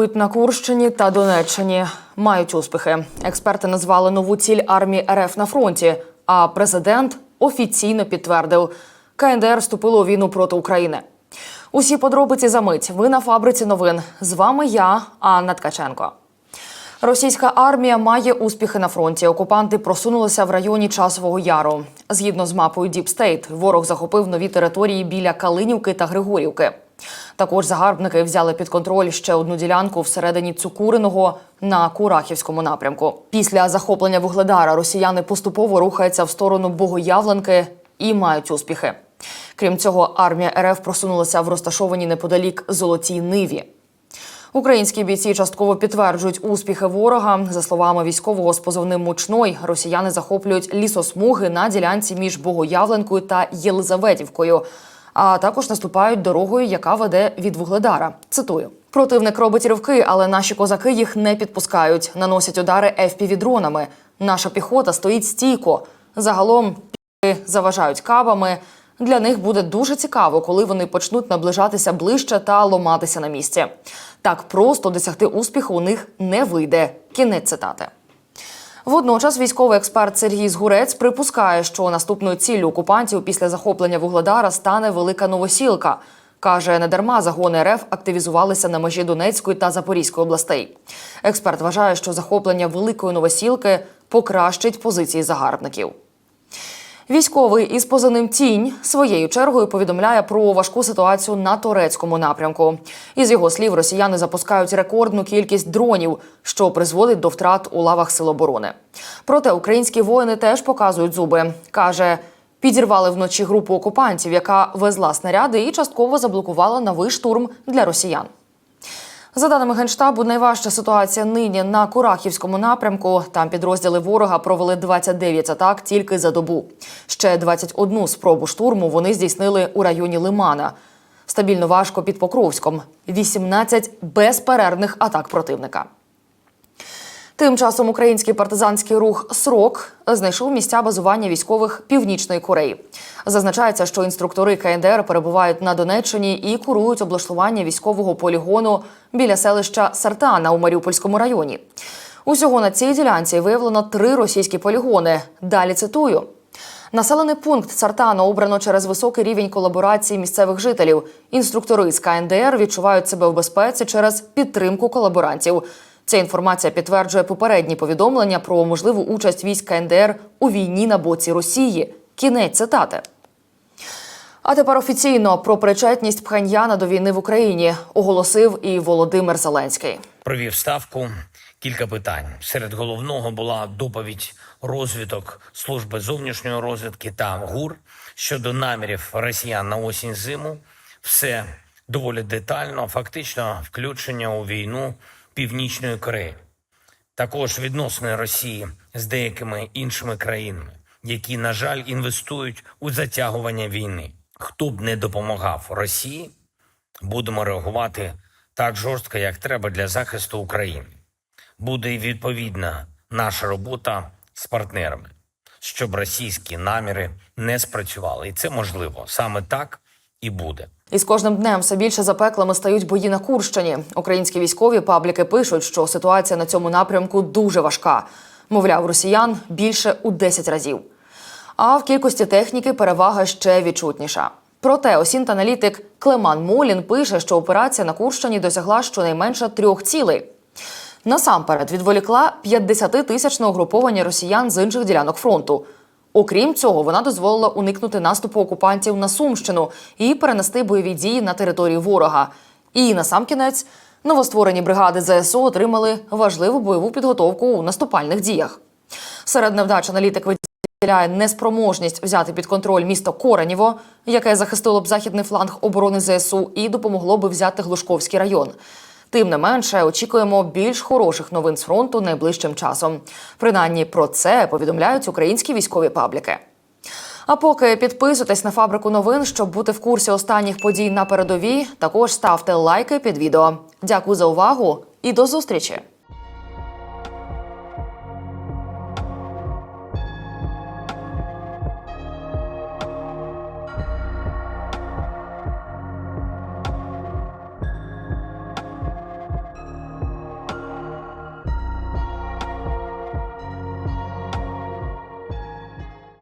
атакують на Курщині та Донеччині. Мають успіхи. Експерти назвали нову ціль армії РФ на фронті. А президент офіційно підтвердив, КНДР вступило у війну проти України. Усі подробиці за мить. Ви на фабриці новин. З вами я, Анна Ткаченко. Російська армія має успіхи на фронті. Окупанти просунулися в районі Часового Яру. Згідно з мапою State, ворог захопив нові території біля Калинівки та Григорівки. Також загарбники взяли під контроль ще одну ділянку всередині Цукуриного на Курахівському напрямку. Після захоплення Вугледара росіяни поступово рухаються в сторону Богоявленки і мають успіхи. Крім цього, армія РФ просунулася в розташованій неподалік Золотій Ниві. Українські бійці частково підтверджують успіхи ворога. За словами військового з позовним мучной, росіяни захоплюють лісосмуги на ділянці між Богоявленкою та Єлизаветівкою, а також наступають дорогою, яка веде від Вугледара. Цитую. Противник робить ривки, але наші козаки їх не підпускають. Наносять удари FPV-дронами. Наша піхота стоїть стійко. Загалом пі заважають кабами. Для них буде дуже цікаво, коли вони почнуть наближатися ближче та ломатися на місці. Так просто досягти успіху у них не вийде. Кінець цитати. Водночас військовий експерт Сергій Згурець припускає, що наступною ціллю окупантів після захоплення Вугледара стане велика новосілка. Каже, недарма загони РФ активізувалися на межі Донецької та Запорізької областей. Експерт вважає, що захоплення великої новосілки покращить позиції загарбників. Військовий із позивним тінь своєю чергою повідомляє про важку ситуацію на турецькому напрямку. Із його слів, росіяни запускають рекордну кількість дронів, що призводить до втрат у лавах сил оборони. Проте українські воїни теж показують зуби. каже. Підірвали вночі групу окупантів, яка везла снаряди і частково заблокувала новий штурм для росіян. За даними генштабу, найважча ситуація нині на Курахівському напрямку. Там підрозділи ворога провели 29 атак тільки за добу. Ще 21 спробу штурму вони здійснили у районі Лимана. Стабільно важко під Покровськом. 18 безперервних атак противника. Тим часом український партизанський рух Срок знайшов місця базування військових Північної Кореї. Зазначається, що інструктори КНДР перебувають на Донеччині і курують облаштування військового полігону біля селища Сартана у Маріупольському районі. Усього на цій ділянці виявлено три російські полігони. Далі цитую. Населений пункт Сартана обрано через високий рівень колаборації місцевих жителів. Інструктори з КНДР відчувають себе в безпеці через підтримку колаборантів. Ця інформація підтверджує попередні повідомлення про можливу участь військ КНДР у війні на боці Росії. Кінець цитати. А тепер офіційно про причетність Пхеньяна до війни в Україні оголосив і Володимир Зеленський. провів ставку. Кілька питань. Серед головного була доповідь розвиток служби зовнішньої розвідки та ГУР щодо намірів росіян на осінь зиму. Все доволі детально, фактично включення у війну Північної Кореї. Також відносини Росії з деякими іншими країнами, які, на жаль, інвестують у затягування війни. Хто б не допомагав Росії, будемо реагувати так жорстко, як треба для захисту України. Буде відповідна наша робота з партнерами, щоб російські наміри не спрацювали. І це можливо саме так і буде. І з кожним днем все більше запеклими стають бої на Курщині. Українські військові пабліки пишуть, що ситуація на цьому напрямку дуже важка. Мовляв, росіян більше у 10 разів. А в кількості техніки перевага ще відчутніша. Проте осінт-аналітик Клеман Молін пише, що операція на Курщині досягла щонайменше трьох цілей. Насамперед відволікла 50-тисячне угруповання росіян з інших ділянок фронту. Окрім цього, вона дозволила уникнути наступу окупантів на Сумщину і перенести бойові дії на територію ворога. І насамкінець новостворені бригади ЗСУ отримали важливу бойову підготовку у наступальних діях. Серед невдач аналітик виділяє неспроможність взяти під контроль місто Кореніво, яке захистило б західний фланг оборони ЗСУ і допомогло би взяти Глушковський район. Тим не менше, очікуємо більш хороших новин з фронту найближчим часом. Принаймні про це повідомляють українські військові пабліки. А поки підписуйтесь на фабрику новин, щоб бути в курсі останніх подій на передовій. Також ставте лайки під відео. Дякую за увагу і до зустрічі!